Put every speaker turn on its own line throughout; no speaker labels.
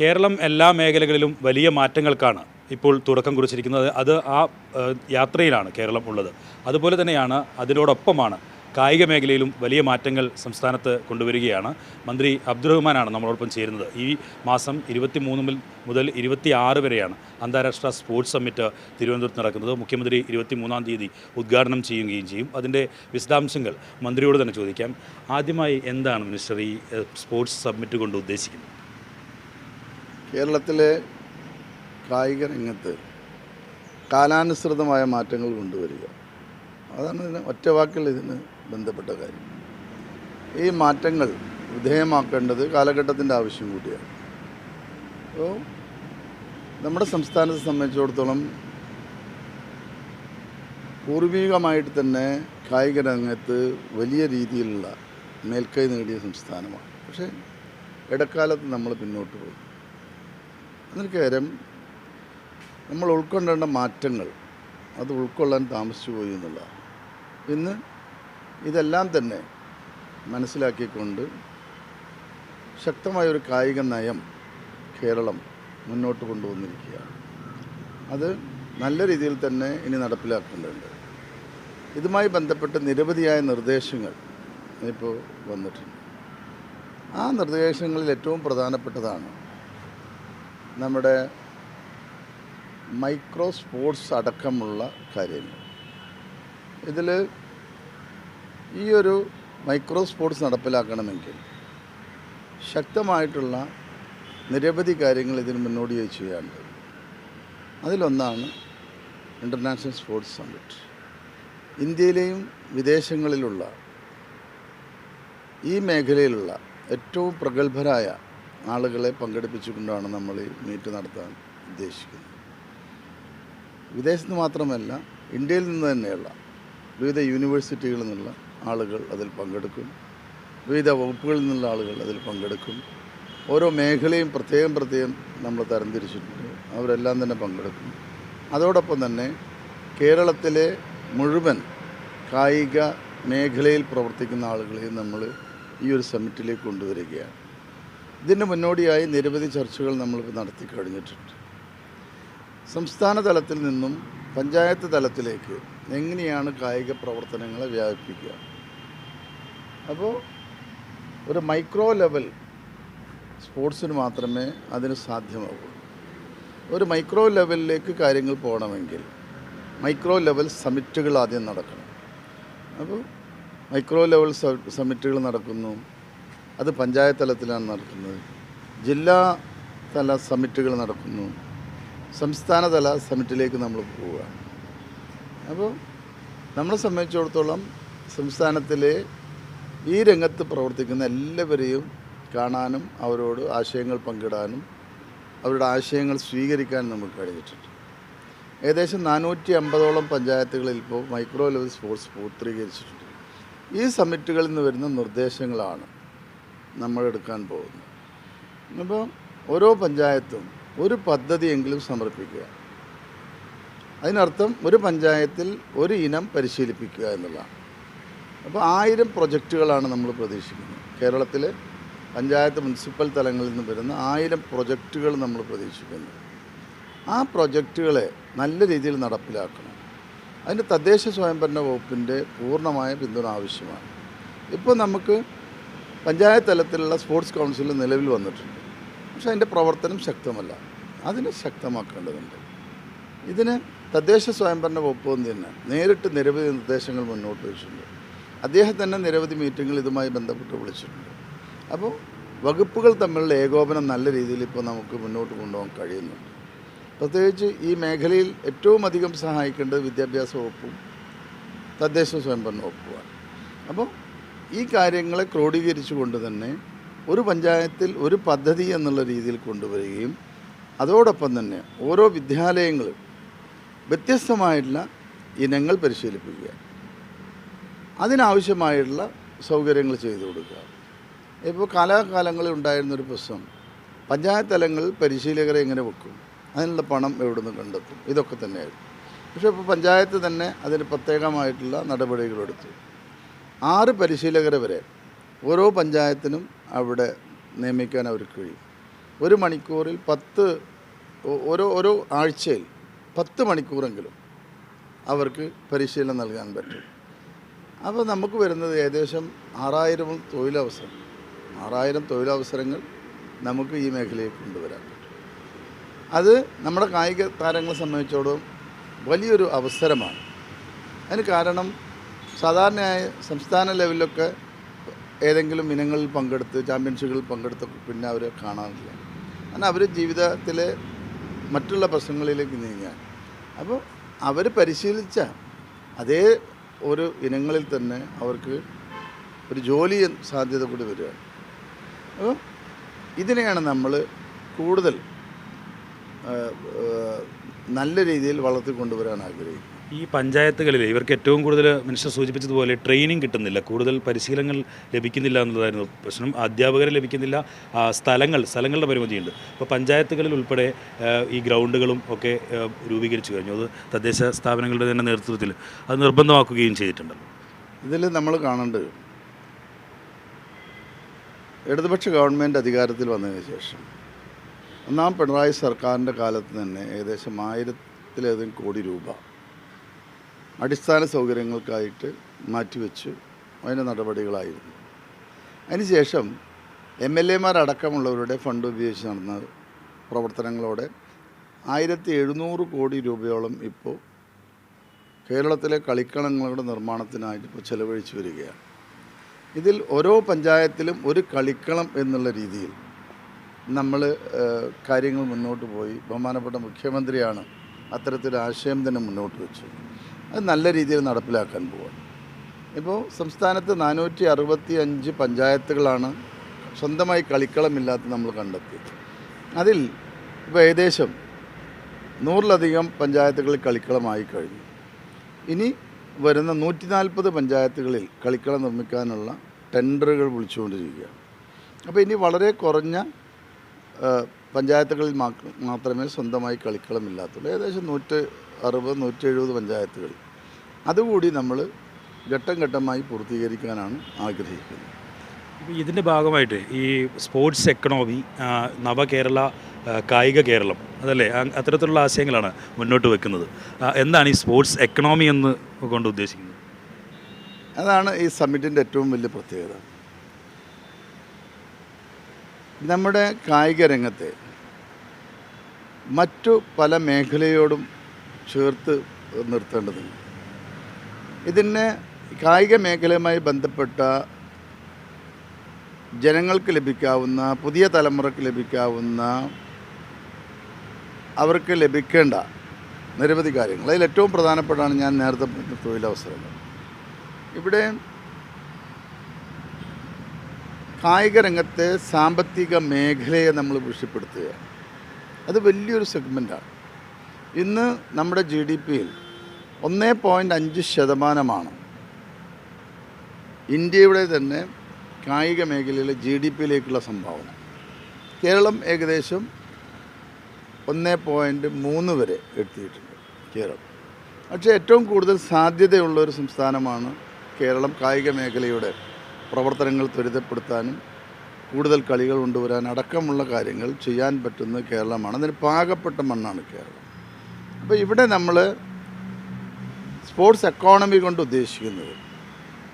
കേരളം എല്ലാ മേഖലകളിലും വലിയ മാറ്റങ്ങൾക്കാണ് ഇപ്പോൾ തുടക്കം കുറിച്ചിരിക്കുന്നത്. അത് ആ യാത്രയിലാണ് കേരളം ഉള്ളത്. അതുപോലെ തന്നെയാണ് അതിനോടൊപ്പമാണ് കായിക മേഖലയിലും വലിയ മാറ്റങ്ങൾ സംസ്ഥാനത്ത് കൊണ്ടുവരികയാണ്. മന്ത്രി അബ്ദുറഹ്മാനാണ് നമ്മളോടൊപ്പം ചേരുന്നത്. ഈ മാസം ഇരുപത്തി മൂന്ന് മുതൽ ഇരുപത്തി ആറ് വരെയാണ് അന്താരാഷ്ട്ര സ്പോർട്സ് സമ്മിറ്റ് തിരുവനന്തപുരത്ത് നടക്കുന്നത്. മുഖ്യമന്ത്രി ഇരുപത്തി മൂന്നാം തീയതി ഉദ്ഘാടനം ചെയ്യുകയും ചെയ്യും. അതിന്റെ വിശദാംശങ്ങൾ മന്ത്രിയോട് തന്നെ ചോദിക്കാം. ആദ്യമായി എന്താണ് മിനിസ്റ്റർ ഈ സ്പോർട്സ് സമ്മിറ്റ് കൊണ്ട് ഉദ്ദേശിക്കുന്നത്?
കേരളത്തിലെ കായിക രംഗത്ത് കാലാനുസൃതമായ മാറ്റങ്ങൾ കൊണ്ടുവരിക. അതാണ് ഇതിന് ഒറ്റ വാക്കിൽ ഇതിന് ബന്ധപ്പെട്ട കാര്യം. ഈ മാറ്റങ്ങൾ വിധേയമാക്കേണ്ടത് കാലഘട്ടത്തിന്റെ ആവശ്യം കൂടിയാണ്. അപ്പോൾ നമ്മുടെ സംസ്ഥാനത്തെ സംബന്ധിച്ചിടത്തോളം പൂർവികമായിട്ട് തന്നെ കായിക രംഗത്ത് വലിയ രീതിയിലുള്ള മേൽക്കൈ നേടിയ സംസ്ഥാനമാണ്. പക്ഷേ ഇടക്കാലത്ത് നമ്മൾ പിന്നോട്ട് പോയി അതിന് കാര്യം നമ്മൾ ഉൾക്കൊണ്ടേണ്ട മാറ്റങ്ങൾ അത് ഉൾക്കൊള്ളാൻ താമസിച്ചു പോയി എന്നുള്ളതാണ്. ഇന്ന് ഇതെല്ലാം തന്നെ മനസ്സിലാക്കിക്കൊണ്ട് ശക്തമായൊരു കായിക നയം കേരളം മുന്നോട്ട് കൊണ്ടുവന്നിരിക്കുകയാണ്. അത് നല്ല രീതിയിൽ തന്നെ ഇനി നടപ്പിലാക്കേണ്ടതുണ്ട്. ഇതുമായി ബന്ധപ്പെട്ട് നിരവധിയായ നിർദ്ദേശങ്ങൾ ഇപ്പോൾ വന്നിട്ടുണ്ട്. ആ നിർദ്ദേശങ്ങളിൽ ഏറ്റവും പ്രധാനപ്പെട്ടതാണ് നമ്മുടെ മൈക്രോ സ്പോർട്സ് അടക്കമുള്ള കാര്യങ്ങൾ. ഇതിൽ ഈ ഒരു മൈക്രോ സ്പോർട്സ് നടപ്പിലാക്കണമെങ്കിൽ ശക്തമായിട്ടുള്ള നിരവധി കാര്യങ്ങൾ ഇതിന് മുന്നോടിയായി ചെയ്യാനുണ്ട് അതിലൊന്നാണ് ഇന്റർനാഷണൽ സ്പോർട്സ് സമ്മിറ്റ്. ഇന്ത്യയിലെയും വിദേശങ്ങളിലുള്ള ഈ മേഖലയിലുള്ള ഏറ്റവും പ്രഗത്ഭരായ ആളുകളെ പങ്കെടുപ്പിച്ചുകൊണ്ടാണ് നമ്മൾ ഈ മീറ്റ് നടത്താൻ ഉദ്ദേശിക്കുന്നത്. വിദേശത്ത് മാത്രമല്ല ഇന്ത്യയിൽ നിന്ന് തന്നെയുള്ള വിവിധ യൂണിവേഴ്സിറ്റികളിൽ നിന്നുള്ള ആളുകൾ അതിൽ പങ്കെടുക്കും. വിവിധ വകുപ്പുകളിൽ നിന്നുള്ള ആളുകൾ അതിൽ പങ്കെടുക്കും. ഓരോ മേഖലയും പ്രത്യേകം പ്രത്യേകം നമ്മൾ തരംതിരിച്ചിട്ടുണ്ട്. അവരെല്ലാം തന്നെ പങ്കെടുക്കും. അതോടൊപ്പം തന്നെ കേരളത്തിലെ മുഴുവൻ കായിക മേഖലയിൽ പ്രവർത്തിക്കുന്ന ആളുകളെയും നമ്മൾ ഈ ഒരു സമ്മിറ്റിലേക്ക് കൊണ്ടുവരികയാണ്. ഇതിന് മുന്നോടിയായി നിരവധി ചർച്ചകൾ നമ്മളിപ്പോൾ നടത്തി കഴിഞ്ഞിട്ടുണ്ട്. സംസ്ഥാന തലത്തിൽ നിന്നും പഞ്ചായത്ത് തലത്തിലേക്ക് എങ്ങനെയാണ് കായിക പ്രവർത്തനങ്ങളെ വ്യാപിപ്പിക്കുക? അപ്പോൾ ഒരു മൈക്രോ ലെവൽ സ്പോർട്സിന് മാത്രമേ അതിന് സാധ്യമാകൂ ഒരു മൈക്രോ ലെവലിലേക്ക് കാര്യങ്ങൾ പോകണമെങ്കിൽ മൈക്രോ ലെവൽ സമിറ്റുകൾ ആദ്യം നടക്കണം. അപ്പോൾ മൈക്രോ ലെവൽ സമിറ്റുകൾ നടക്കുന്നു. അത് പഞ്ചായത്ത് തലത്തിലാണ് നടക്കുന്നത്. ജില്ലാ തല സമിറ്റുകൾ നടക്കുന്നു. സംസ്ഥാന തല സമിറ്റിലേക്ക് നമ്മൾ പോവുക. അപ്പോൾ നമ്മളെ സംബന്ധിച്ചിടത്തോളം സംസ്ഥാനത്തിലെ ഈ രംഗത്ത് പ്രവർത്തിക്കുന്ന എല്ലാവരെയും കാണാനും അവരോട് ആശയങ്ങൾ പങ്കിടാനും അവരുടെ ആശയങ്ങൾ സ്വീകരിക്കാനും നമുക്ക് കഴിഞ്ഞിട്ടുണ്ട്. ഏകദേശം നാനൂറ്റി അമ്പതോളം പഞ്ചായത്തുകളിൽ ഇപ്പോൾ മൈക്രോ ലെവൽ സ്പോർട്സ് പൂർത്തീകരിച്ചിട്ടുണ്ട്. ഈ സമ്മിറ്റുകളിൽ നിന്ന് വരുന്ന നിർദ്ദേശങ്ങളാണ് നമ്മൾ എടുക്കാൻ പോകുന്നു. അപ്പോൾ ഓരോ പഞ്ചായത്തും ഒരു പദ്ധതിയെങ്കിലും സമർപ്പിക്കുക. അതിനർത്ഥം ഒരു പഞ്ചായത്തിൽ ഒരു ഇനം പരിശീലിപ്പിക്കുക എന്നുള്ളതാണ്. അപ്പോൾ ആയിരം പ്രൊജക്റ്റുകളാണ് നമ്മൾ പ്രതീക്ഷിക്കുന്നത്. കേരളത്തിലെ പഞ്ചായത്ത് മുനിസിപ്പൽ തലങ്ങളിൽ നിന്ന് വരുന്ന ആയിരം പ്രൊജക്റ്റുകൾ നമ്മൾ പ്രതീക്ഷിക്കുന്നു. ആ പ്രൊജക്റ്റുകളെ നല്ല രീതിയിൽ നടപ്പിലാക്കണം. അതിന് തദ്ദേശ സ്വയംഭരണ വകുപ്പിന്റെ പൂർണമായ പിന്തുണ ആവശ്യമാണ്. ഇപ്പോൾ നമുക്ക് പഞ്ചായത്ത് തലത്തിലുള്ള സ്പോർട്സ് കൗൺസിൽ നിലവിൽ വന്നിട്ടുണ്ട്. പക്ഷേ അതിന്റെ പ്രവർത്തനം ശക്തമല്ല. അതിനെ ശക്തമാക്കേണ്ടതുണ്ട്. ഇതിന് തദ്ദേശ സ്വയംഭരണ വകുപ്പ് തന്നെ നേരിട്ട് നിരവധി നിർദ്ദേശങ്ങൾ മുന്നോട്ട് വെച്ചിട്ടുണ്ട്. അദ്ദേഹം തന്നെ നിരവധി മീറ്റിങ്ങൾ ഇതുമായി ബന്ധപ്പെട്ട് വിളിച്ചിട്ടുണ്ട്. അപ്പോൾ വകുപ്പുകൾ തമ്മിലുള്ള ഏകോപനം നല്ല രീതിയിൽ ഇപ്പോൾ നമുക്ക് മുന്നോട്ട് കൊണ്ടുപോകാൻ കഴിയുന്നുണ്ട്. പ്രത്യേകിച്ച് ഈ മേഖലയിൽ ഏറ്റവും അധികം സഹായിക്കേണ്ടത് വിദ്യാഭ്യാസ വകുപ്പും തദ്ദേശ സ്വയംഭരണ വകുപ്പുമാണ്. അപ്പോൾ ഈ കാര്യങ്ങളെ ക്രോഡീകരിച്ചുകൊണ്ട് തന്നെ ഒരു പഞ്ചായത്തിൽ ഒരു പദ്ധതി എന്നുള്ള രീതിയിൽ കൊണ്ടുവരികയും അതോടൊപ്പം തന്നെ ഓരോ വിദ്യാലയങ്ങളും വ്യത്യസ്തമായിട്ടുള്ള ഇനങ്ങൾ പരിശീലിപ്പിക്കുക. അതിനാവശ്യമായിട്ടുള്ള സൗകര്യങ്ങൾ ചെയ്തു കൊടുക്കുക. ഇപ്പോൾ കാലാകാലങ്ങളിൽ ഉണ്ടായിരുന്നൊരു പ്രശ്നം പഞ്ചായത്ത് തലങ്ങളിൽ പരിശീലകരെ എങ്ങനെ വെക്കും? അതിനുള്ള പണം എവിടെ നിന്ന് കണ്ടെത്തും? ഇതൊക്കെ തന്നെയായിരുന്നു. പക്ഷേ ഇപ്പോൾ പഞ്ചായത്ത് തന്നെ അതിന് പ്രത്യേകമായിട്ടുള്ള നടപടികളെടുത്തു. ആറ് പരിശീലകരെ വരെ ഓരോ പഞ്ചായത്തിനും അവിടെ നിയമിക്കാൻ അവർക്ക് കഴിയും. ഒരു മണിക്കൂറിൽ പത്ത് ഓരോ ഓരോ ആഴ്ചയിൽ പത്ത് മണിക്കൂറെങ്കിലും അവർക്ക് പരിശീലനം നൽകാൻ പറ്റും. അപ്പോൾ നമുക്ക് വരുന്നത് ഏകദേശം ആറായിരം തൊഴിലവസരം. ആറായിരം തൊഴിലവസരങ്ങൾ നമുക്ക് ഈ മേഖലയിൽ കൊണ്ടുവരാൻ പറ്റും. അത് നമ്മുടെ കായിക താരങ്ങളെ സംബന്ധിച്ചോളം വലിയൊരു അവസരമാണ്. അതിന് കാരണം സാധാരണയായി സംസ്ഥാന ലെവലിലൊക്കെ ഏതെങ്കിലും ഇനങ്ങളിൽ പങ്കെടുത്ത് ചാമ്പ്യൻഷിപ്പുകളിൽ പങ്കെടുത്ത് പിന്നെ അവരെ കാണാറില്ല. കാരണം അവർ ജീവിതത്തിലെ മറ്റുള്ള പ്രശ്നങ്ങളിലേക്ക് നീങ്ങാൻ അപ്പോൾ അവർ പരിശീലിച്ച അതേ ഒരു ഇനങ്ങളിൽ തന്നെ അവർക്ക് ഒരു ജോലി സാധ്യത കൂടി വരികയാണ്. അപ്പോൾ ഇതിനെയാണ് നമ്മൾ കൂടുതൽ നല്ല രീതിയിൽ വളർത്തിക്കൊണ്ടുവരാൻ ആഗ്രഹിക്കുന്നത്.
ഈ പഞ്ചായത്തുകളിൽ ഇവർക്ക് ഏറ്റവും കൂടുതൽ മനുഷ്യർ സൂചിപ്പിച്ചതുപോലെ ട്രെയിനിങ് കിട്ടുന്നില്ല. കൂടുതൽ പരിശീലനങ്ങൾ ലഭിക്കുന്നില്ല എന്നുള്ളതായിരുന്നു പ്രശ്നം. അധ്യാപകരെ ലഭിക്കുന്നില്ല. സ്ഥലങ്ങൾ സ്ഥലങ്ങളുടെ പരിമിതിയുണ്ട്. അപ്പോൾ പഞ്ചായത്തുകളിൽ ഉൾപ്പെടെ ഈ ഗ്രൗണ്ടുകളും ഒക്കെ രൂപീകരിച്ചു കഴിഞ്ഞു. അത് തദ്ദേശ സ്ഥാപനങ്ങളുടെ തന്നെ നേതൃത്വത്തിൽ അത് നിർബന്ധമാക്കുകയും ചെയ്തിട്ടുണ്ട്
ഇതിൽ നമ്മൾ കാണേണ്ടത് ഇടതുപക്ഷ ഗവൺമെന്റ് അധികാരത്തിൽ വന്നതിന് ശേഷം ഒന്നാം പിണറായി സർക്കാരിന്റെ കാലത്ത് തന്നെ ഏകദേശം ആയിരത്തിലധികം കോടി രൂപ അടിസ്ഥാന സൗകര്യങ്ങൾക്കായിട്ട് മാറ്റിവെച്ച്. അതിന്റെ നടപടികളായിരുന്നു. അതിനുശേഷം എം എൽ എമാരടക്കമുള്ളവരുടെ ഫണ്ട് ഉപയോഗിച്ച് നടന്ന പ്രവർത്തനങ്ങളോടെ ആയിരത്തി എഴുന്നൂറ് കോടി രൂപയോളം ഇപ്പോൾ കേരളത്തിലെ കളിക്കളങ്ങളുടെ നിർമ്മാണത്തിനായിട്ട് ഇപ്പോൾ ചെലവഴിച്ചു വരികയാണ്. ഇതിൽ ഓരോ പഞ്ചായത്തിലും ഒരു കളിക്കളം എന്നുള്ള രീതിയിൽ നമ്മൾ കാര്യങ്ങൾ മുന്നോട്ട് പോയി. ബഹുമാനപ്പെട്ട മുഖ്യമന്ത്രിയാണ് അത്തരത്തിലൊരു ആശയം തന്നെ മുന്നോട്ട് വെച്ചത്. അത് നല്ല രീതിയിൽ നടപ്പിലാക്കാൻ പോവാണ്. ഇപ്പോൾ സംസ്ഥാനത്ത് നാനൂറ്റി അറുപത്തി അഞ്ച് പഞ്ചായത്തുകളാണ് സ്വന്തമായി കളിക്കളമില്ലാത്ത നമ്മൾ കണ്ടെത്തിയത്. അതിൽ ഇപ്പോൾ ഏകദേശം നൂറിലധികം പഞ്ചായത്തുകൾ കളിക്കളമായി കഴിഞ്ഞു. ഇനി വരുന്ന നൂറ്റി നാൽപ്പത് പഞ്ചായത്തുകളിൽ കളിക്കളം നിർമ്മിക്കാനുള്ള ടെൻഡറുകൾ വിളിച്ചുകൊണ്ടിരിക്കുകയാണ്. അപ്പോൾ ഇനി വളരെ കുറഞ്ഞ പഞ്ചായത്തുകളിൽ മാത്രമേ സ്വന്തമായി കളിക്കളമില്ലാത്തുള്ളൂ ഏകദേശം നൂറ്റ് അറുപത് നൂറ്റി എഴുപത് പഞ്ചായത്തുകൾ. അതുകൂടി നമ്മൾ ഘട്ടം ഘട്ടമായി പൂർത്തീകരിക്കാനാണ് ആഗ്രഹിക്കുന്നത്.
ഇതിന്റെ ഭാഗമായിട്ട് ഈ സ്പോർട്സ് എക്കണോമി നവകേരള കായിക കേരളം അതല്ലേ? അത്തരത്തിലുള്ള ആശയങ്ങളാണ് മുന്നോട്ട് വെക്കുന്നത്. എന്താണ് ഈ സ്പോർട്സ് എക്കണോമി എന്ന് കൊണ്ട് ഉദ്ദേശിക്കുന്നത്?
അതാണ് ഈ സമ്മിറ്റിന്റെ ഏറ്റവും വലിയ പ്രത്യേകത. നമ്മുടെ കായിക രംഗത്തെ മറ്റു പല മേഖലയോടും ചേർത്ത് നിർത്തേണ്ടതുണ്ട്. ഇതിന് കായിക മേഖലയുമായി ബന്ധപ്പെട്ട ജനങ്ങൾക്ക് ലഭിക്കാവുന്ന പുതിയ തലമുറയ്ക്ക് ലഭിക്കാവുന്ന അവർക്ക് ലഭിക്കേണ്ട നിരവധി കാര്യങ്ങൾ. അതിൽ ഏറ്റവും പ്രധാനപ്പെട്ടാണ് ഞാൻ നേരത്തെ തൊഴിലവസരങ്ങൾ. ഇവിടെ കായിക രംഗത്തെ സാമ്പത്തിക മേഖലയെ നമ്മൾ വിഷയപ്പെടുത്തുക അത് വലിയൊരു സെഗ്മെന്റാണ് ഇന്ന് നമ്മുടെ ജി ഡി പിയിൽ ഒന്നേ പോയിന്റ് അഞ്ച് ശതമാനമാണ് ഇന്ത്യയുടെ തന്നെ കായിക മേഖലയിലെ ജി ഡി പിയിലേക്കുള്ള സംഭാവന. കേരളം ഏകദേശം ഒന്നേ പോയിന്റ് മൂന്ന് വരെ എത്തിയിട്ടുണ്ട് കേരളം. പക്ഷേ ഏറ്റവും കൂടുതൽ സാധ്യതയുള്ള ഒരു സംസ്ഥാനമാണ് കേരളം കായിക മേഖലയുടെ പ്രവർത്തനങ്ങൾ ത്വരിതപ്പെടുത്താനും കൂടുതൽ കളികൾ കൊണ്ടുവരാൻ അടക്കമുള്ള കാര്യങ്ങൾ ചെയ്യാൻ പറ്റുന്ന കേരളമാണ്. അതിന് പാകപ്പെട്ട മണ്ണാണ് കേരളം. അപ്പോൾ ഇവിടെ നമ്മൾ സ്പോർട്സ് എക്കോണമി കൊണ്ട് ഉദ്ദേശിക്കുന്നത്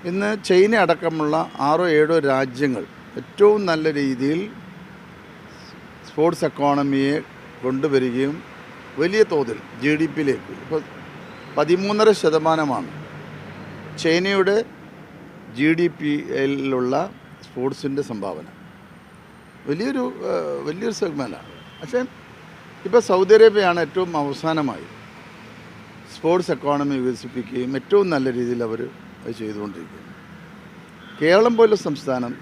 ഇന്ന് ചൈന അടക്കമുള്ള ആറോ ഏഴോ രാജ്യങ്ങൾ ഏറ്റവും നല്ല രീതിയിൽ സ്പോർട്സ് എക്കോണമിയെ കൊണ്ടുവരികയും വലിയ തോതിൽ ജി ഡി പിയിലേക്ക്. ഇപ്പോൾ പതിമൂന്നര ശതമാനമാണ് ചൈനയുടെ ജി ഡി പിയിലുള്ള സ്പോർട്സിന്റെ സംഭാവന. വലിയൊരു വലിയൊരു സെഗ്മെന്റാണ് പക്ഷേ ഇപ്പോൾ സൗദി അറേബ്യയാണ് ഏറ്റവും അവസാനമായി സ്പോർട്സ് എക്കോണമി വികസിപ്പിക്കുകയും ഏറ്റവും നല്ല രീതിയിൽ അവർ അത് ചെയ്തുകൊണ്ടിരിക്കുന്നു. കേരളം പോലുള്ള സംസ്ഥാനം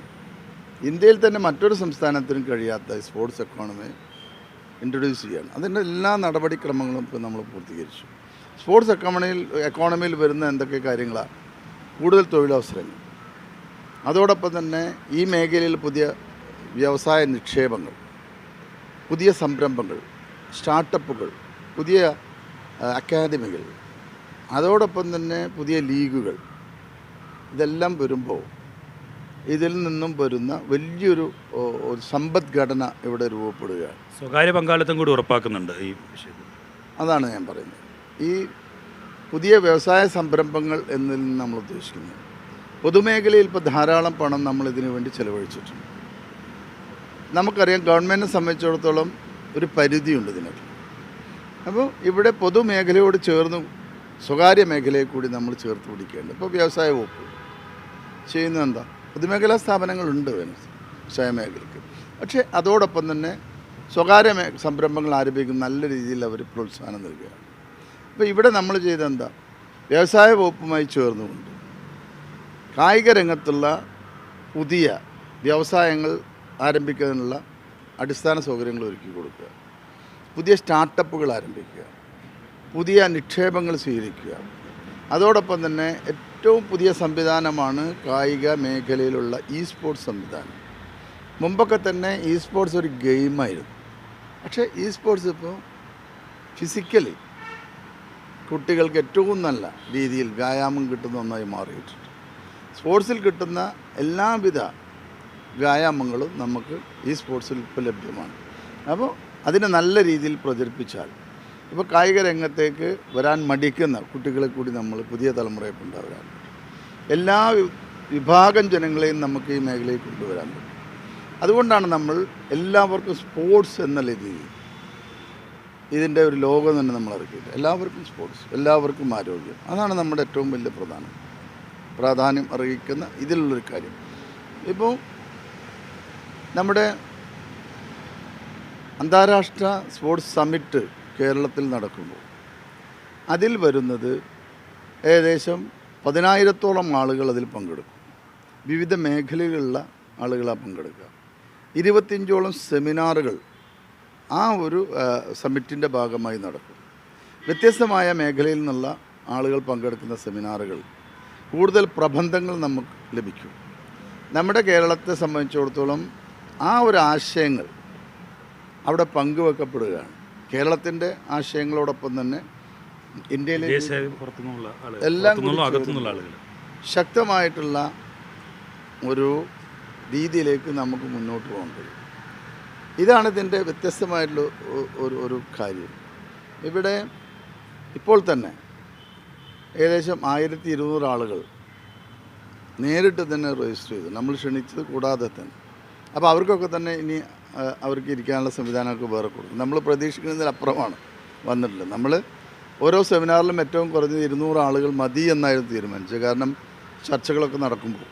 ഇന്ത്യയിൽ തന്നെ മറ്റൊരു സംസ്ഥാനത്തിനും കഴിയാത്ത സ്പോർട്സ് എക്കോണമി ഇൻട്രൊഡ്യൂസ് ചെയ്യാണ് അതിന്റെ എല്ലാ നടപടിക്രമങ്ങളും ഇപ്പോൾ നമ്മൾ പൂർത്തീകരിച്ചു. സ്പോർട്സ് എക്കോണമിയിൽ എക്കോണമിയിൽ വരുന്ന എന്തൊക്കെ കാര്യങ്ങളാണ് കൂടുതൽ തൊഴിലവസരങ്ങൾ. അതോടൊപ്പം തന്നെ ഈ മേഖലയിൽ പുതിയ വ്യവസായ നിക്ഷേപങ്ങൾ പുതിയ സംരംഭങ്ങൾ സ്റ്റാർട്ടപ്പുകൾ പുതിയ അക്കാദമികൾ അതോടൊപ്പം തന്നെ പുതിയ ലീഗുകൾ ഇതെല്ലാം വരുമ്പോൾ ഇതിൽ നിന്നും വരുന്ന വലിയൊരു ഒരു സമ്പദ്ഘടന ഇവിടെ രൂപപ്പെടുകയാണ്.
സ്വകാര്യ പങ്കാളിത്തം കൂടി ഉറപ്പാക്കുന്നുണ്ട് ഈ വിഷയത്തിൽ.
അതാണ് ഞാൻ പറയുന്നത്. ഈ പുതിയ വ്യവസായ സംരംഭങ്ങൾ എന്നതിൽ നിന്ന് നമ്മൾ ഉദ്ദേശിക്കുന്നത് പൊതുമേഖലയിൽ ഇപ്പോൾ ധാരാളം പണം നമ്മൾ ഇതിനു വേണ്ടി ചെലവഴിച്ചിട്ടുണ്ട്. നമുക്കറിയാം ഗവൺമെന്റിനെ സംബന്ധിച്ചിടത്തോളം ഒരു പരിധിയുണ്ട് ഇതിനൊക്കെ അപ്പോൾ ഇവിടെ പൊതുമേഖലയോട് ചേർന്ന് സ്വകാര്യ മേഖലയെ കൂടി നമ്മൾ ചേർത്ത് പിടിക്കേണ്ടത്. ഇപ്പോൾ വ്യവസായ വകുപ്പ് ചെയ്യുന്നത് എന്താ? പൊതുമേഖലാ സ്ഥാപനങ്ങളുണ്ട് വ്യവസായ മേഖലയ്ക്ക്. പക്ഷേ അതോടൊപ്പം തന്നെ സ്വകാര്യ സംരംഭങ്ങൾ ആരംഭിക്കുന്ന നല്ല രീതിയിൽ അവർ പ്രോത്സാഹനം നൽകുകയാണ്. അപ്പോൾ ഇവിടെ നമ്മൾ ചെയ്തെന്താ വ്യവസായ വകുപ്പുമായി ചേർന്നുകൊണ്ട് കായിക രംഗത്തുള്ള പുതിയ വ്യവസായങ്ങൾ ആരംഭിക്കുന്നതിനുള്ള അടിസ്ഥാന സൗകര്യങ്ങൾ ഒരുക്കി കൊടുക്കുക. പുതിയ സ്റ്റാർട്ടപ്പുകൾ ആരംഭിക്കുക. പുതിയ നിക്ഷേപങ്ങൾ സ്വീകരിക്കുക. അതോടൊപ്പം തന്നെ ഏറ്റവും പുതിയ സംവിധാനമാണ് കായിക മേഖലയിലുള്ള ഇ സ്പോർട്സ് സംവിധാനം. മുമ്പൊക്കെ തന്നെ ഇ സ്പോർട്സ് ഒരു ഗെയിമായിരുന്നു പക്ഷേ ഇ സ്പോർട്സ് ഇപ്പോൾ ഫിസിക്കലി കുട്ടികൾക്ക് ഏറ്റവും നല്ല രീതിയിൽ വ്യായാമം കിട്ടുന്ന ഒന്നായി മാറിയിട്ടുണ്ട്. സ്പോർട്സിൽ കിട്ടുന്ന എല്ലാവിധ വ്യായാമങ്ങളും നമുക്ക് ഈ സ്പോർട്സിൽ ഇപ്പോൾ ലഭ്യമാണ്. അപ്പോൾ അതിനെ നല്ല രീതിയിൽ പ്രചരിപ്പിച്ചാൽ ഇപ്പോൾ കായിക രംഗത്തേക്ക് വരാൻ മടിക്കുന്ന കുട്ടികളെ കൂടി നമ്മൾ പുതിയ തലമുറയെ കൊണ്ടുവരാൻ എല്ലാ വിഭാഗം ജനങ്ങളെയും നമുക്ക് ഈ മേഖലയിൽ കൊണ്ടുവരാൻ പറ്റും. അതുകൊണ്ടാണ് നമ്മൾ എല്ലാവർക്കും സ്പോർട്സ് എന്ന രീതിയിൽ ഇതിന്റെ ഒരു ലോകം തന്നെ നമ്മൾ ഇറക്കിയിട്ട് എല്ലാവർക്കും സ്പോർട്സ് എല്ലാവർക്കും ആരോഗ്യം. അതാണ് നമ്മുടെ ഏറ്റവും വലിയ പ്രധാനം. പ്രാധാന്യം അർഹിക്കുന്ന ഇതിലുള്ളൊരു കാര്യം. ഇപ്പോൾ നമ്മുടെ അന്താരാഷ്ട്ര സ്പോർട്സ് സമ്മിറ്റ് കേരളത്തിൽ നടക്കുമ്പോൾ അതിൽ വരുന്നത് ഏകദേശം പതിനായിരത്തോളം ആളുകൾ അതിൽ പങ്കെടുക്കും. വിവിധ മേഖലകളിലുള്ള ആളുകളാണ് പങ്കെടുക്കുക. ഇരുപത്തിയഞ്ചോളം സെമിനാറുകൾ ആ ഒരു സമ്മിറ്റിന്റെ ഭാഗമായി നടക്കും. വ്യത്യസ്തമായ മേഖലയിൽ നിന്നുള്ള ആളുകൾ പങ്കെടുക്കുന്ന സെമിനാറുകൾ കൂടുതൽ പ്രബന്ധങ്ങൾ നമുക്ക് ലഭിക്കും. നമ്മുടെ കേരളത്തെ സംബന്ധിച്ചിടത്തോളം ആ ഒരു ആശയങ്ങൾ അവിടെ പങ്കുവെക്കപ്പെടുകയാണ്. കേരളത്തിന്റെ ആശയങ്ങളോടൊപ്പം തന്നെ ഇന്ത്യയിലെ എല്ലാം ശക്തമായിട്ടുള്ള ഒരു രീതിയിലേക്ക് നമുക്ക് മുന്നോട്ട് പോകാൻ കഴിയും. ഇതാണ് ഇതിന്റെ വ്യത്യസ്തമായിട്ടുള്ള ഒരു ഒരു കാര്യം. ഇവിടെ ഇപ്പോൾ തന്നെ ഏകദേശം ആയിരത്തി ഇരുന്നൂറ് ആളുകൾ നേരിട്ട് തന്നെ രജിസ്റ്റർ ചെയ്തു. നമ്മൾ ക്ഷണിച്ചത് കൂടാതെ തന്നെ. അപ്പോൾ അവർക്കൊക്കെ തന്നെ ഇനി അവർക്ക് ഇരിക്കാനുള്ള സംവിധാനമൊക്കെ വേറെ കൊടുക്കും. നമ്മൾ പ്രതീക്ഷിക്കുന്നതിലപ്പുറമാണ് വന്നിട്ടുള്ളത്. നമ്മൾ ഓരോ സെമിനാറിലും ഏറ്റവും കുറഞ്ഞത് ഇരുന്നൂറ് ആളുകൾ മതി എന്നായിരുന്നു തീരുമാനിച്ചത്. കാരണം ചർച്ചകളൊക്കെ നടക്കുമ്പോൾ.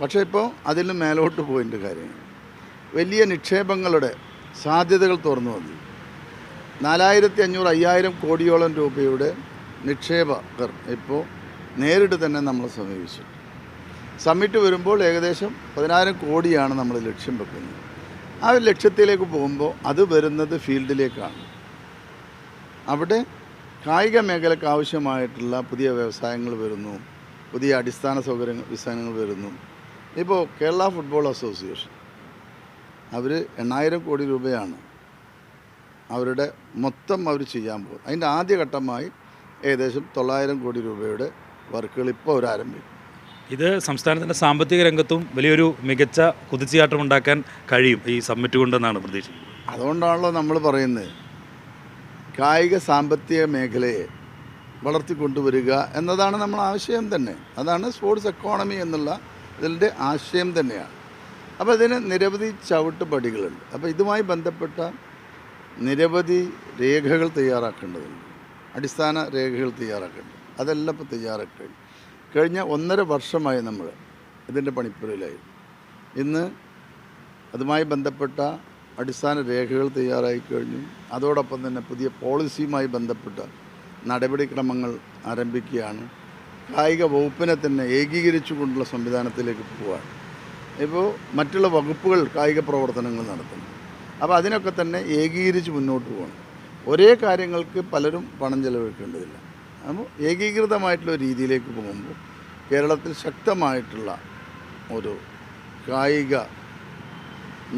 പക്ഷേ ഇപ്പോൾ അതിലും മേലോട്ട് പോയിന്റെ കാര്യങ്ങൾ വലിയ നിക്ഷേപങ്ങളുടെ സാധ്യതകൾ തുറന്നു വന്നു. നാലായിരത്തി അഞ്ഞൂറ് അയ്യായിരം കോടിയോളം രൂപയുടെ നിക്ഷേപകർ ഇപ്പോൾ നേരിട്ട് തന്നെ നമ്മളെ സമീപിച്ചു. സമ്മിറ്റ് വരുമ്പോൾ ഏകദേശം പതിനായിരം കോടിയാണ് നമ്മൾ ലക്ഷ്യം വെക്കുന്നത്. ആ ലക്ഷ്യത്തിലേക്ക് പോകുമ്പോൾ അത് വരുന്നത് ഫീൽഡിലേക്കാണ്. അവിടെ കായിക മേഖലയ്ക്ക് ആവശ്യമായിട്ടുള്ള പുതിയ വ്യവസായങ്ങൾ വരുന്നു പുതിയ അടിസ്ഥാന സൗകര്യങ്ങൾ വികസനങ്ങൾ വരുന്നു. ഇപ്പോൾ കേരള ഫുട്ബോൾ അസോസിയേഷൻ അവർ എണ്ണായിരം കോടി രൂപയാണ് അവരുടെ മൊത്തം അവർ ചെയ്യാൻ പോകും അതിന്റെ ആദ്യഘട്ടമായി ഏകദേശം തൊള്ളായിരം കോടി രൂപയുടെ വർക്കുകൾ ഇപ്പോൾ അവർ ആരംഭിക്കും.
ഇത് സംസ്ഥാനത്തിന്റെ സാമ്പത്തിക രംഗത്തും വലിയൊരു മികച്ച കുതിച്ചുചാട്ടം ഉണ്ടാക്കാൻ കഴിയും ഈ സമ്മിറ്റ് കൊണ്ടെന്നാണ് പ്രതീക്ഷിക്കുന്നത്.
അതുകൊണ്ടാണല്ലോ നമ്മൾ പറയുന്നത് കായിക സാമ്പത്തിക മേഖലയെ വളർത്തിക്കൊണ്ടുവരിക എന്നതാണ് നമ്മൾ ആശയം തന്നെ. അതാണ് സ്പോർട്സ് എക്കോണമി എന്നുള്ള ഇതിന്റെ ആശയം തന്നെയാണ്. അപ്പോൾ ഇതിന് നിരവധി ചവിട്ടുപടികളുണ്ട് അപ്പോൾ ഇതുമായി ബന്ധപ്പെട്ട നിരവധി രേഖകൾ തയ്യാറാക്കേണ്ടതുണ്ട്. അടിസ്ഥാന രേഖകൾ തയ്യാറാക്കേണ്ടത്. അതെല്ലാം ഇപ്പോൾ തയ്യാറാക്കി കഴിഞ്ഞ. ഒന്നര വർഷമായി നമ്മൾ ഇതിന്റെ പണിപ്പുരയിലായി ഇന്ന് അതുമായി ബന്ധപ്പെട്ട അടിസ്ഥാന രേഖകൾ തയ്യാറായി കഴിഞ്ഞു. അതോടൊപ്പം തന്നെ പുതിയ പോളിസിയുമായി ബന്ധപ്പെട്ട നടപടിക്രമങ്ങൾ ആരംഭിക്കുകയാണ്. കായിക വകുപ്പിനെ തന്നെ ഏകീകരിച്ചു കൊണ്ടുള്ള സംവിധാനത്തിലേക്ക് പോവുകയാണ് ഇപ്പോൾ മറ്റുള്ള വകുപ്പുകൾ കായിക പ്രവർത്തനങ്ങൾ നടത്തുന്നു. അപ്പോൾ അതിനൊക്കെ തന്നെ ഏകീകരിച്ച് മുന്നോട്ട് പോകണം. ഒരേ കാര്യങ്ങൾക്ക് പലരും പണം ചെലവഴിക്കേണ്ടതില്ല. അപ്പോൾ ഏകീകൃതമായിട്ടുള്ള രീതിയിലേക്ക് പോകുമ്പോൾ കേരളത്തിൽ ശക്തമായിട്ടുള്ള ഒരു കായിക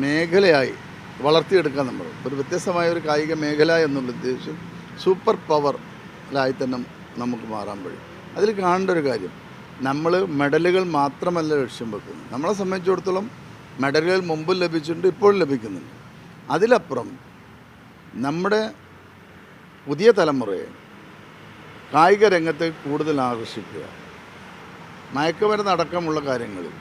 മേഖലയായി വളർത്തിയെടുക്കാൻ നമ്മൾ ഒരു വ്യത്യസ്തമായ ഒരു കായിക മേഖല എന്നുള്ള ഉദ്ദേശം സൂപ്പർ പവറിലായി തന്നെ നമുക്ക് മാറാൻ കഴിയും. അതിൽ കാണേണ്ട ഒരു കാര്യം നമ്മൾ മെഡലുകൾ മാത്രമല്ല ലക്ഷ്യം വെക്കുന്നത്. നമ്മളെ സംബന്ധിച്ചിടത്തോളം മെഡലുകൾ മുമ്പും ലഭിച്ചിട്ടുണ്ട് ഇപ്പോഴും ലഭിക്കുന്നുണ്ട്. അതിലപ്പുറം നമ്മുടെ പുതിയ തലമുറയെ കായിക രംഗത്തെ കൂടുതൽ ആകർഷിക്കുക. മയക്കുമരുന്ന് അടക്കമുള്ള കാര്യങ്ങളിൽ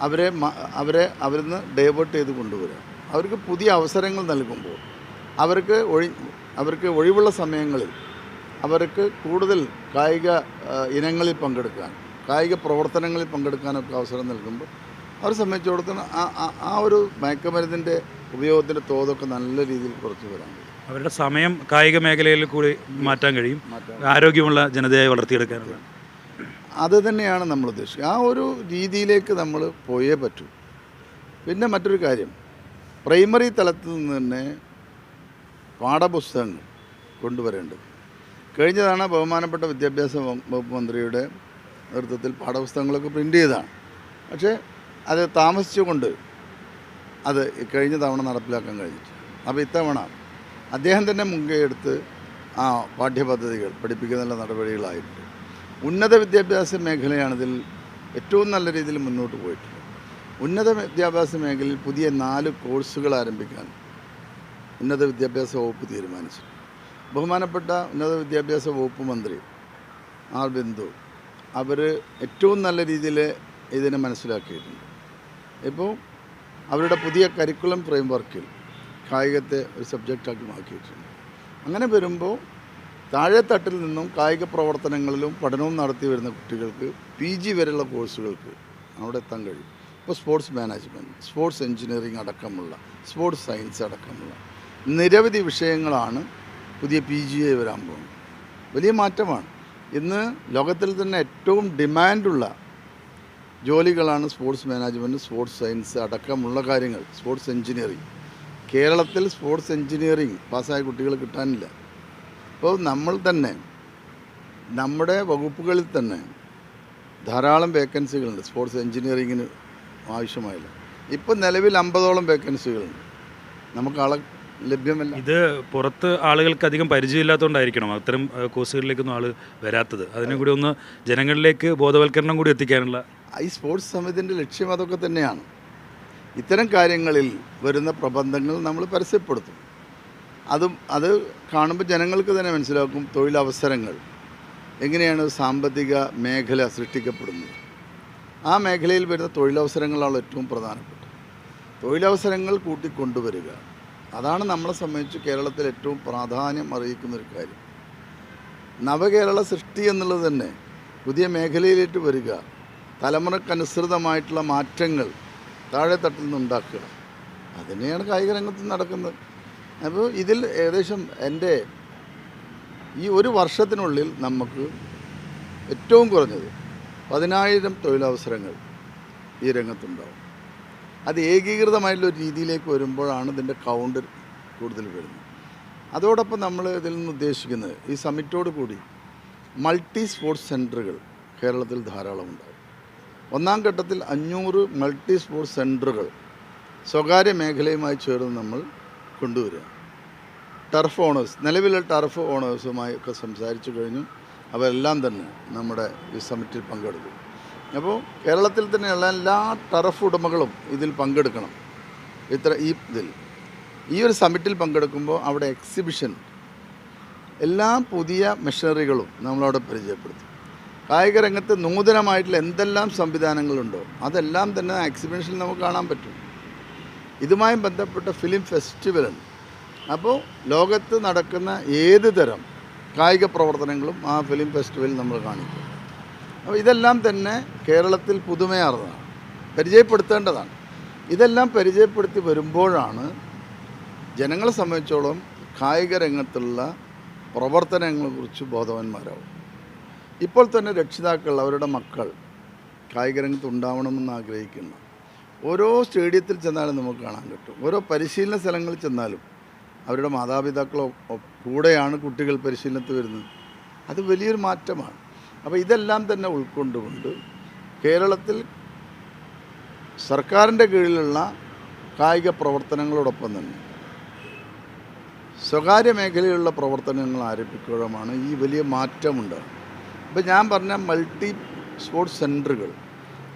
അവരെ അവരെ അവരിൽ നിന്ന് ഡൈവേർട്ട് ചെയ്ത് കൊണ്ടുവരിക. അവർക്ക് പുതിയ അവസരങ്ങൾ നൽകുമ്പോൾ അവർക്ക് ഒഴി അവർക്ക് ഒഴിവുള്ള സമയങ്ങളിൽ അവർക്ക് കൂടുതൽ കായിക ഇനങ്ങളിൽ പങ്കെടുക്കാൻ കായിക പ്രവർത്തനങ്ങളിൽ പങ്കെടുക്കാനൊക്കെ അവസരം നൽകുമ്പോൾ അവരെ സംബന്ധിച്ചിടത്തോളം ആ ആ- ഒരു മയക്കുമരുന്നിന്റെ ഉപയോഗത്തിന്റെ തോതൊക്കെ നല്ല രീതിയിൽ കുറച്ച് വരാൻ
അവരുടെ സമയം കായിക മേഖലയിൽ കൂടി മാറ്റാൻ കഴിയും. ആരോഗ്യമുള്ള ജനതയെ വളർത്തിയെടുക്കാനുള്ള.
അത് തന്നെയാണ് നമ്മൾ ഉദ്ദേശിക്കുക ആ ഒരു രീതിയിലേക്ക് നമ്മൾ പോയേ പറ്റൂ. പിന്നെ മറ്റൊരു കാര്യം. പ്രൈമറി തലത്തിൽ നിന്ന് തന്നെ പാഠപുസ്തകങ്ങൾ കൊണ്ടുവരേണ്ടത്. കഴിഞ്ഞതാണ് തവണ ബഹുമാനപ്പെട്ട വിദ്യാഭ്യാസ വകുപ്പ് മന്ത്രിയുടെ നേതൃത്വത്തിൽ പാഠപുസ്തകങ്ങളൊക്കെ പ്രിന്റ് ചെയ്തതാണ്. പക്ഷേ അത് താമസിച്ചുകൊണ്ട് അത് കഴിഞ്ഞ തവണ നടപ്പിലാക്കാൻ കഴിഞ്ഞിട്ട് അപ്പോൾ ഇത്തവണ അദ്ദേഹം തന്നെ മുൻകൈ എടുത്ത് ആ പാഠ്യപദ്ധതികൾ പഠിപ്പിക്കുന്നതിനുള്ള നടപടികളായിട്ടുണ്ട് ഉന്നത വിദ്യാഭ്യാസ മേഖലയാണിതിൽ ഏറ്റവും നല്ല രീതിയിൽ മുന്നോട്ട് പോയിട്ടുള്ളത് ഉന്നത വിദ്യാഭ്യാസ മേഖലയിൽ പുതിയ നാല് കോഴ്സുകൾ ആരംഭിക്കാൻ ഉന്നത വിദ്യാഭ്യാസ വകുപ്പ് തീരുമാനിച്ചു. ബഹുമാനപ്പെട്ട ഉന്നത വിദ്യാഭ്യാസ വകുപ്പ് മന്ത്രി ആർ ബിന്ദു അവർ ഏറ്റവും നല്ല രീതിയിൽ ഇതിനെ മനസ്സിലാക്കിയിട്ടുണ്ട്. ഇപ്പോൾ അവരുടെ പുതിയ കരിക്കുലം ഫ്രെയിം വർക്കിൽ കായികത്തെ ഒരു സബ്ജക്റ്റാക്കി മാറ്റിയിട്ടുണ്ട്. അങ്ങനെ വരുമ്പോൾ താഴെത്തട്ടിൽ നിന്നും കായിക പ്രവർത്തനങ്ങളിലും പഠനവും നടത്തി വരുന്ന കുട്ടികൾക്ക് പി ജി വരെയുള്ള കോഴ്സുകൾക്ക് അവിടെ എത്താൻ കഴിയും. ഇപ്പോൾ സ്പോർട്സ് മാനേജ്മെന്റ് സ്പോർട്സ് എഞ്ചിനീയറിംഗ് അടക്കമുള്ള സ്പോർട്സ് സയൻസ് അടക്കമുള്ള നിരവധി വിഷയങ്ങളാണ് പുതിയ പി ജി ഐ വരാൻ പോകുന്നത്. വലിയ മാറ്റമാണ്. ഇന്ന് ലോകത്തിൽ തന്നെ ഏറ്റവും ഡിമാൻഡുള്ള ജോലികളാണ് സ്പോർട്സ് മാനേജ്മെന്റ് സ്പോർട്സ് സയൻസ് അടക്കമുള്ള കാര്യങ്ങൾ സ്പോർട്സ് എഞ്ചിനീയറിംഗ്. കേരളത്തിൽ സ്പോർട്സ് എഞ്ചിനീയറിംഗ് പാസ്സായ കുട്ടികൾ കിട്ടാനില്ല. അപ്പോൾ നമ്മൾ തന്നെ നമ്മുടെ വകുപ്പുകളിൽ തന്നെ ധാരാളം വേക്കൻസികളുണ്ട് സ്പോർട്സ് എഞ്ചിനീയറിങ്ങിന് ആവശ്യമായില്ല ഇപ്പം നിലവിൽ അമ്പതോളം വേക്കൻസികളുണ്ട് നമുക്ക് ആളെ ലഭ്യമല്ല.
ഇത് പുറത്ത് ആളുകൾക്ക് അധികം പരിചയമില്ലാത്തതുകൊണ്ടായിരിക്കണം അത്തരം കോഴ്സുകളിലേക്കൊന്നും ആൾ വരാത്തത്. അതിനും കൂടി ഒന്ന് ജനങ്ങളിലേക്ക് ബോധവൽക്കരണം കൂടി എത്തിക്കാനുള്ള
ഈ സ്പോർട്സ് സമിതിന്റെ ലക്ഷ്യം അതൊക്കെ തന്നെയാണ്. ഇത്തരം കാര്യങ്ങളിൽ വരുന്ന പ്രബന്ധങ്ങൾ നമ്മൾ പരസ്യപ്പെടുത്തും. അതും അത് കാണുമ്പോൾ ജനങ്ങൾക്ക് തന്നെ മനസ്സിലാക്കും തൊഴിലവസരങ്ങൾ. എങ്ങനെയാണ് സാമ്പത്തിക മേഖല സൃഷ്ടിക്കപ്പെടുന്നത്? ആ മേഖലയിൽ വരുന്ന തൊഴിലവസരങ്ങളാണ് ഏറ്റവും പ്രധാനപ്പെട്ടത്. തൊഴിലവസരങ്ങൾ കൂട്ടിക്കൊണ്ടുവരിക. അതാണ് നമ്മളെ സംബന്ധിച്ച് കേരളത്തിൽ ഏറ്റവും പ്രാധാന്യം അറിയിക്കുന്ന ഒരു കാര്യം. നവകേരള സൃഷ്ടി എന്നുള്ളത് തന്നെ പുതിയ മേഖലയിലേക്ക് വരിക. തലമുറക്കനുസൃതമായിട്ടുള്ള മാറ്റങ്ങൾ താഴെത്തട്ടിൽ നിന്നുണ്ടാക്കുക അതിനെയാണ് കായിക രംഗത്ത് നടക്കുന്നത്. അപ്പോൾ ഇതിൽ ഏകദേശം എന്റെ ഈ ഒരു വർഷത്തിനുള്ളിൽ നമുക്ക് ഏറ്റവും കുറഞ്ഞത് പതിനായിരം തൊഴിലവസരങ്ങൾ ഈ രംഗത്തുണ്ടാവും. അത് ഏകീകൃതമായിട്ടുള്ള ഒരു രീതിയിലേക്ക് വരുമ്പോഴാണ് ഇതിന്റെ കൗണ്ട് കൂടുതൽ വരുന്നത്. അതോടൊപ്പം നമ്മൾ ഇതിൽ നിന്ന് ഉദ്ദേശിക്കുന്നത് ഈ സമിറ്റോട് കൂടി മൾട്ടി സ്പോർട്സ് സെന്ററുകൾ കേരളത്തിൽ ധാരാളം ഉണ്ടാവും ഒന്നാം ഘട്ടത്തിൽ അഞ്ഞൂറ് മൾട്ടി സ്പോർട്സ് സെന്ററുകൾ സ്വകാര്യ മേഖലയുമായി ചേർന്ന് നമ്മൾ കൊണ്ടുവരിക. ടർഫ് ഓണേഴ്സ് നിലവിലെ ടർഫ് ഓണേഴ്സുമായി ഒക്കെ സംസാരിച്ചു കഴിഞ്ഞു. അവരെല്ലാം തന്നെ നമ്മുടെ ഈ സമിറ്റിൽ പങ്കെടുക്കും അപ്പോൾ കേരളത്തിൽ തന്നെയുള്ള എല്ലാ ടർഫ് ഉടമകളും ഇതിൽ പങ്കെടുക്കണം. ഇത്ര ഈ ഇതിൽ. ഈ ഒരു സമിറ്റിൽ പങ്കെടുക്കുമ്പോൾ അവിടെ എക്സിബിഷൻ എല്ലാ പുതിയ മെഷീനറികളും നമ്മളവിടെ പരിചയപ്പെടുത്തും. കായിക രംഗത്ത് നൂതനമായിട്ടുള്ള എന്തെല്ലാം സംവിധാനങ്ങളുണ്ടോ? അതെല്ലാം തന്നെ എക്സിബിഷനിൽ നമുക്ക് കാണാൻ പറ്റും. ഇതുമായി ബന്ധപ്പെട്ട ഫിലിം ഫെസ്റ്റിവലുണ്ട് അപ്പോൾ ലോകത്ത് നടക്കുന്ന ഏത് തരം കായിക പ്രവർത്തനങ്ങളും ആ ഫിലിം ഫെസ്റ്റിവലിൽ നമ്മൾ കാണിക്കും. അപ്പോൾ ഇതെല്ലാം തന്നെ കേരളത്തിൽ പുതുമയാർന്നതാണ്. പരിചയപ്പെടുത്തേണ്ടതാണ്. ഇതെല്ലാം പരിചയപ്പെടുത്തി വരുമ്പോഴാണ് ജനങ്ങളെ സംബന്ധിച്ചോളം കായിക രംഗത്തുള്ള പ്രവർത്തനങ്ങളെക്കുറിച്ച് ബോധവാന്മാരാവും ഇപ്പോൾ തന്നെ രക്ഷിതാക്കൾ അവരുടെ മക്കൾ കായിക രംഗത്ത് ഉണ്ടാവണമെന്ന് ആഗ്രഹിക്കുന്ന ഓരോ സ്റ്റേഡിയത്തിൽ ചെന്നാലും നമുക്ക് കാണാൻ കിട്ടും ഓരോ പരിശീലന സ്ഥലങ്ങളിൽ ചെന്നാലും അവരുടെ മാതാപിതാക്കളോ കൂടെയാണ് കുട്ടികൾ പരിശീലനത്തിൽ വരുന്നത്. അത് വലിയൊരു മാറ്റമാണ്. അപ്പോൾ ഇതെല്ലാം തന്നെ ഉൾക്കൊണ്ടുകൊണ്ട് കേരളത്തിൽ സർക്കാരിന്റെ കീഴിലുള്ള കായിക പ്രവർത്തനങ്ങളോടൊപ്പം തന്നെ സ്വകാര്യ മേഖലയിലുള്ള പ്രവർത്തനങ്ങൾ ആരംഭിക്കുകയുമാണ് ഈ വലിയ മാറ്റമുണ്ട് ഇപ്പം ഞാൻ പറഞ്ഞ മൾട്ടി സ്പോർട്സ് സെന്ററുകൾ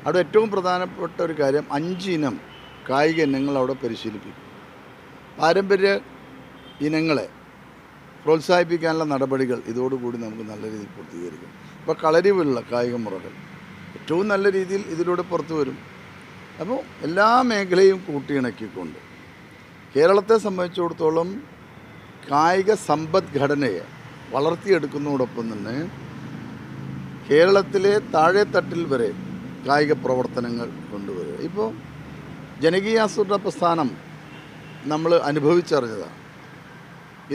അവിടെ ഏറ്റവും പ്രധാനപ്പെട്ട ഒരു കാര്യം അഞ്ച് ഇനം കായിക ഇനങ്ങൾ അവിടെ പരിശീലിപ്പിക്കും. പാരമ്പര്യ ഇനങ്ങളെ പ്രോത്സാഹിപ്പിക്കാനുള്ള നടപടികൾ ഇതോടുകൂടി നമുക്ക് നല്ല രീതിയിൽ പൂർത്തീകരിക്കും. ഇപ്പോൾ കളരിവുള്ള കായിക മുറകൾ ഏറ്റവും നല്ല രീതിയിൽ ഇതിലൂടെ പുറത്തു വരും. അപ്പോൾ എല്ലാ മേഖലയും കൂട്ടിയിണക്കിക്കൊണ്ട് കേരളത്തെ സംബന്ധിച്ചിടത്തോളം കായിക സമ്പദ്ഘടനയെ വളർത്തിയെടുക്കുന്നതോടൊപ്പം തന്നെ കേരളത്തിലെ താഴെത്തട്ടിൽ വരെ കായിക പ്രവർത്തനങ്ങൾ കൊണ്ടുവരിക. ഇപ്പോൾ ജനകീയാസൂത്രണ പ്രസ്ഥാനം നമ്മൾ അനുഭവിച്ചറിഞ്ഞതാണ്.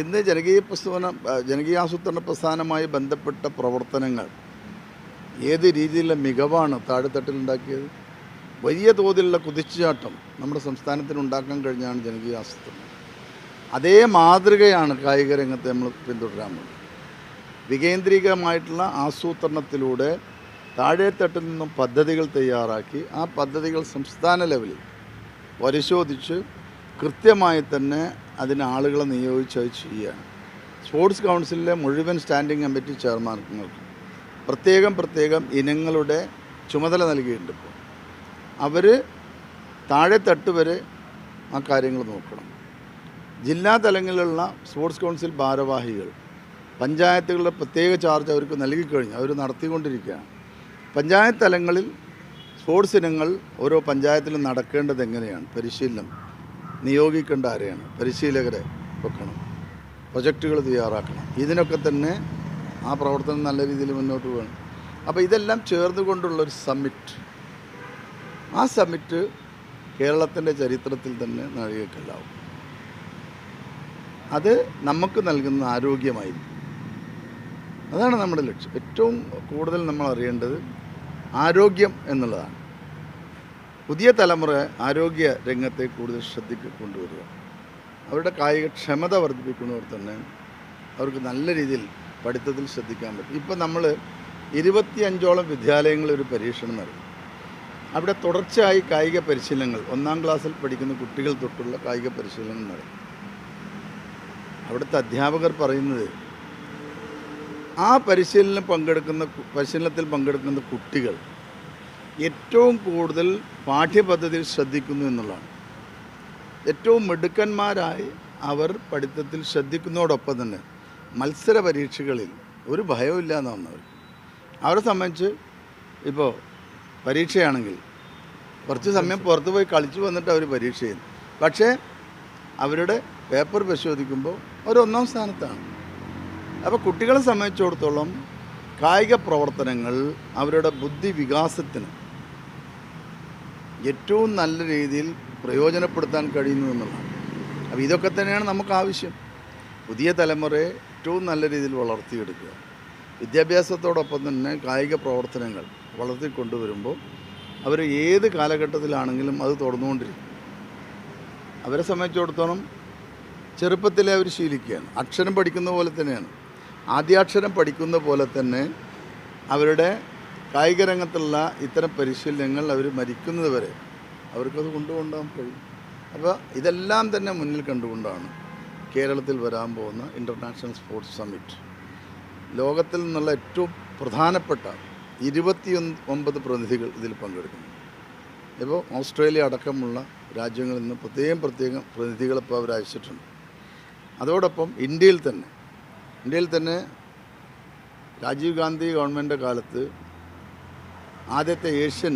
ഇന്ന് ജനകീയ പ്രസ്ഥാന ജനകീയാസൂത്രണ പ്രസ്ഥാനമായി ബന്ധപ്പെട്ട പ്രവർത്തനങ്ങൾ ഏത് രീതിയിലുള്ള മികവാണ് താഴെത്തട്ടിലുണ്ടാക്കിയത് വലിയ തോതിലുള്ള കുതിച്ചുചാട്ടം നമ്മുടെ സംസ്ഥാനത്തിന് ഉണ്ടാക്കാൻ കഴിഞ്ഞാണ് ജനകീയ ആസൂത്രണം. അതേ മാതൃകയാണ് കായിക രംഗത്ത് നമ്മൾ പിന്തുടരാൻ വികേന്ദ്രീകമായിട്ടുള്ള ആസൂത്രണത്തിലൂടെ താഴെത്തട്ടിൽ നിന്നും പദ്ധതികൾ തയ്യാറാക്കി ആ പദ്ധതികൾ സംസ്ഥാന ലെവലിൽ പരിശോധിച്ച് കൃത്യമായി തന്നെ അതിന് ആളുകളെ നിയോഗിച്ച് അത് ചെയ്യുകയാണ്. സ്പോർട്സ് കൗൺസിലിലെ മുഴുവൻ സ്റ്റാൻഡിംഗ് കമ്മിറ്റി ചെയർമാൻമാർക്ക് പ്രത്യേകം പ്രത്യേകം ഇനങ്ങളുടെ ചുമതല നൽകിയിട്ടുണ്ട് ഇപ്പോൾ. അവർ താഴെത്തട്ട് വരെ ആ കാര്യങ്ങൾ നോക്കണം. ജില്ലാ തലങ്ങളിലുള്ള സ്പോർട്സ് കൗൺസിൽ ഭാരവാഹികൾ പഞ്ചായത്തുകളുടെ പ്രത്യേക ചാർജ് അവർക്ക് നൽകിക്കഴിഞ്ഞു. അവർ നടത്തിക്കൊണ്ടിരിക്കുകയാണ്. പഞ്ചായത്ത് തലങ്ങളിൽ സ്പോർട്സ് ഇനങ്ങൾ ഓരോ പഞ്ചായത്തിലും നടക്കേണ്ടത് എങ്ങനെയാണ്? പരിശീലനം. നിയോഗിക്കേണ്ട ആരെയാണ്? പരിശീലകരെ വെക്കണം. പ്രൊജക്റ്റുകൾ തയ്യാറാക്കണം. ഇതിനൊക്കെ തന്നെ ആ പ്രവർത്തനം നല്ല രീതിയിൽ മുന്നോട്ട് പോകണം അപ്പോൾ ഇതെല്ലാം ചേർന്നുകൊണ്ടുള്ളൊരു സമ്മിറ്റ് ആ സമ്മിറ്റ് കേരളത്തിന്റെ ചരിത്രത്തിൽ തന്നെ നൽകിയിട്ടുണ്ടാവും അത് നമുക്ക് നൽകുന്ന ആരോഗ്യമായിരിക്കും. അതാണ് നമ്മുടെ ലക്ഷ്യം. ഏറ്റവും കൂടുതൽ നമ്മൾ അറിയേണ്ടത് ആരോഗ്യം എന്നുള്ളതാണ്. പുതിയ തലമുറ ആരോഗ്യ രംഗത്തെ കൂടുതൽ ശ്രദ്ധിക്ക് കൊണ്ടുവരിക. അവരുടെ കായികക്ഷമത വർദ്ധിപ്പിക്കുന്നവർ തന്നെ അവർക്ക് നല്ല രീതിയിൽ പഠിത്തത്തിൽ ശ്രദ്ധിക്കാൻ പറ്റും. ഇപ്പം നമ്മൾ ഇരുപത്തിയഞ്ചോളം വിദ്യാലയങ്ങളിൽ ഒരു പരീക്ഷണം നടത്തി. അവിടെ തുടർച്ചയായി കായിക പരിശീലനങ്ങൾ ഒന്നാം ക്ലാസ്സിൽ പഠിക്കുന്ന കുട്ടികൾ തൊട്ടുള്ള കായിക പരിശീലനങ്ങൾ നടത്തി. അവിടുത്തെ അധ്യാപകർ പറയുന്നത് ആ പരിശീലനം പങ്കെടുക്കുന്ന പരിശീലനത്തിൽ പങ്കെടുക്കുന്ന കുട്ടികൾ ഏറ്റവും കൂടുതൽ പാഠ്യപദ്ധതിയിൽ ശ്രദ്ധിക്കുന്നു എന്നുള്ളതാണ്. ഏറ്റവും മിടുക്കന്മാരായി അവർ പഠിത്തത്തിൽ ശ്രദ്ധിക്കുന്നതോടൊപ്പം തന്നെ മത്സര പരീക്ഷകളിൽ ഒരു ഭയമില്ല എന്ന് വന്നവർ. അവരെ സംബന്ധിച്ച് ഇപ്പോൾ പരീക്ഷയാണെങ്കിൽ കുറച്ച് സമയം പുറത്ത് പോയി കളിച്ചു വന്നിട്ട് അവർ പരീക്ഷ ചെയ്യുന്നു. പക്ഷേ അവരുടെ പേപ്പർ പരിശോധിക്കുമ്പോൾ അവർ ഒന്നാം സ്ഥാനത്താണ്. അപ്പോൾ കുട്ടികളെ സംബന്ധിച്ചിടത്തോളം കായിക പ്രവർത്തനങ്ങൾ അവരുടെ ബുദ്ധി വികാസത്തിന് ഏറ്റവും നല്ല രീതിയിൽ പ്രയോജനപ്പെടുത്താൻ കഴിയുന്നു എന്നുള്ളതാണ്. അപ്പോൾ ഇതൊക്കെ തന്നെയാണ് നമുക്ക് ആവശ്യം. പുതിയ തലമുറയെ ഏറ്റവും നല്ല രീതിയിൽ വളർത്തിയെടുക്കുക. വിദ്യാഭ്യാസത്തോടൊപ്പം തന്നെ കായിക പ്രവർത്തനങ്ങൾ വളർത്തിക്കൊണ്ടുവരുമ്പോൾ അവർ ഏത് കാലഘട്ടത്തിലാണെങ്കിലും അത് തുടർന്നുകൊണ്ടിരിക്കും. അവരെ സംബന്ധിച്ചിടത്തോളം ചെറുപ്പത്തിലെ അവർ ശീലിക്കുകയാണ്. അക്ഷരം പഠിക്കുന്ന പോലെ തന്നെയാണ്. ആദ്യാക്ഷരം പഠിക്കുന്ന പോലെ തന്നെ അവരുടെ കായിക രംഗത്തുള്ള ഇത്തരം പരിശീലനങ്ങൾ അവർ മരിക്കുന്നത് വരെ അവർക്കത് കൊണ്ടുപോകാൻ കഴിയും. അപ്പോൾ ഇതെല്ലാം തന്നെ മുന്നിൽ കണ്ടുകൊണ്ടാണ് കേരളത്തിൽ വരാൻ പോകുന്ന ഇന്റർനാഷണൽ സ്പോർട്സ് സമ്മിറ്റ് ലോകത്തിൽ നിന്നുള്ള ഏറ്റവും പ്രധാനപ്പെട്ട ഇരുപത്തി ഒമ്പത് പ്രതിനിധികൾ ഇതിൽ പങ്കെടുക്കുന്നു. ഇപ്പോൾ ഓസ്ട്രേലിയ അടക്കമുള്ള രാജ്യങ്ങളിൽ നിന്ന് പ്രത്യേകം പ്രത്യേകം പ്രതിനിധികളിപ്പോൾ അവർ അയച്ചിട്ടുണ്ട്. അതോടൊപ്പം ഇന്ത്യയിൽ തന്നെ ഇന്ത്യയിൽ തന്നെ രാജീവ് ഗാന്ധി ഗവൺമെന്റ് കാലത്ത് ആദ്യത്തെ ഏഷ്യൻ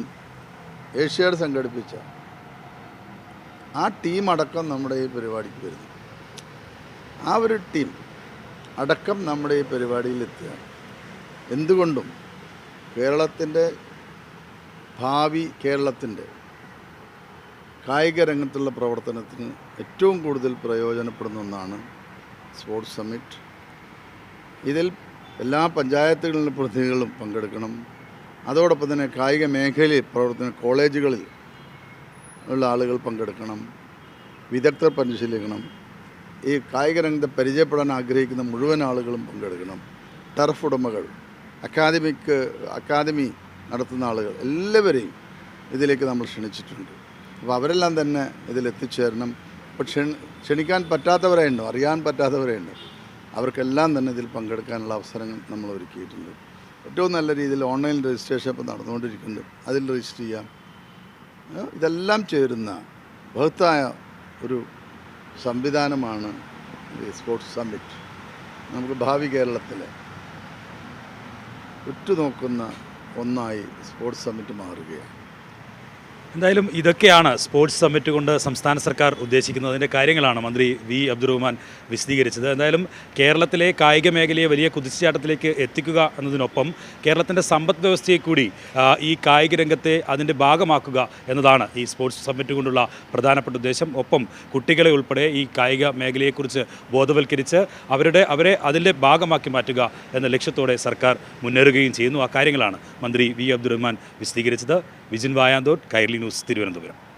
ഏഷ്യയുടെ സംഘടിപ്പിച്ച ആ ടീം അടക്കം നമ്മുടെ ഈ പരിപാടിക്ക് വരുന്നു. ആ ഒരു ടീം അടക്കം നമ്മുടെ ഈ പരിപാടിയിൽ എത്തുകയാണ്. എന്തുകൊണ്ടും കേരളത്തിന്റെ ഭാവി കേരളത്തിന്റെ കായിക രംഗത്തുള്ള പ്രവർത്തനത്തിന് ഏറ്റവും കൂടുതൽ പ്രയോജനപ്പെടുന്ന ഒന്നാണ് സ്പോർട്സ് സമ്മിറ്റ്. ഇതിൽ എല്ലാ പഞ്ചായത്തുകളിലും പ്രതിനിധികളും പങ്കെടുക്കണം. അതോടൊപ്പം തന്നെ കായിക മേഖലയിൽ പ്രവർത്തന കോളേജുകളിൽ ഉള്ള ആളുകൾ പങ്കെടുക്കണം. വിദഗ്ധർ പരിശീലിക്കണം. ഈ കായിക രംഗത്തെ പരിചയപ്പെടാൻ ആഗ്രഹിക്കുന്ന മുഴുവൻ ആളുകളും പങ്കെടുക്കണം. ടർഫ് ഉടമകൾ അക്കാദമിക്ക് അക്കാദമി നടത്തുന്ന ആളുകൾ എല്ലാവരെയും ഇതിലേക്ക് നമ്മൾ ക്ഷണിച്ചിട്ടുണ്ട്. അപ്പോൾ അവരെല്ലാം തന്നെ ഇതിലെത്തിച്ചേരണം അപ്പോൾ ക്ഷണിക്കാൻ പറ്റാത്തവരെ പറ്റാത്തവരെയുണ്ടോ അറിയാൻ പറ്റാത്തവരെയുണ്ടോ അവർക്കെല്ലാം തന്നെ ഇതിൽ പങ്കെടുക്കാനുള്ള അവസരങ്ങൾ നമ്മൾ ഒരുക്കിയിട്ടുണ്ട്. ഏറ്റവും നല്ല രീതിയിൽ ഓൺലൈൻ രജിസ്ട്രേഷൻ ഇപ്പോൾ നടന്നുകൊണ്ടിരിക്കുന്നുണ്ട്. അതിൽ രജിസ്റ്റർ ചെയ്യാം. ഇതെല്ലാം ചേരുന്ന ബഹുത്തായ ഒരു സംവിധാനമാണ് സ്പോർട്സ് സമ്മിറ്റ്. നമുക്ക് ഭാവി കേരളത്തിലെ ഉറ്റുനോക്കുന്ന ഒന്നായി സ്പോർട്സ് സമ്മിറ്റ് മാറുകയാണ്.
എന്തായാലും ഇതൊക്കെയാണ് സ്പോർട്സ് സമ്മിറ്റ് കൊണ്ട് സംസ്ഥാന സർക്കാർ ഉദ്ദേശിക്കുന്നത്. അതിന്റെ കാര്യങ്ങളാണ് മന്ത്രി വി. അബ്ദുറഹ്മാൻ വിശദീകരിച്ചത്. എന്തായാലും കേരളത്തിലെ കായിക മേഖലയെ വലിയ കുതിച്ചുചാട്ടത്തിലേക്ക് എത്തിക്കുക എന്നതിനൊപ്പം കേരളത്തിന്റെ സമ്പദ് വ്യവസ്ഥയെ കൂടി ഈ കായിക രംഗത്തെ അതിന്റെ ഭാഗമാക്കുക എന്നതാണ് ഈ സ്പോർട്സ് സമ്മിറ്റ് കൊണ്ടുള്ള പ്രധാനപ്പെട്ട ഉദ്ദേശം. ഒപ്പം കുട്ടികളെ ഉൾപ്പെടെ ഈ കായിക മേഖലയെക്കുറിച്ച് ബോധവൽക്കരിച്ച് അവരുടെ അവരെ അതിന്റെ ഭാഗമാക്കി മാറ്റുക എന്ന ലക്ഷ്യത്തോടെ സർക്കാർ മുന്നേറുകയും ചെയ്യുന്നു. ആ കാര്യങ്ങളാണ് മന്ത്രി വി. അബ്ദുറഹ്മാൻ വിശദീകരിച്ചത്. വിജിൻ വായാന്തോട്ട് കൈർലി ന്യൂസ് തിരുവനന്തപുരം.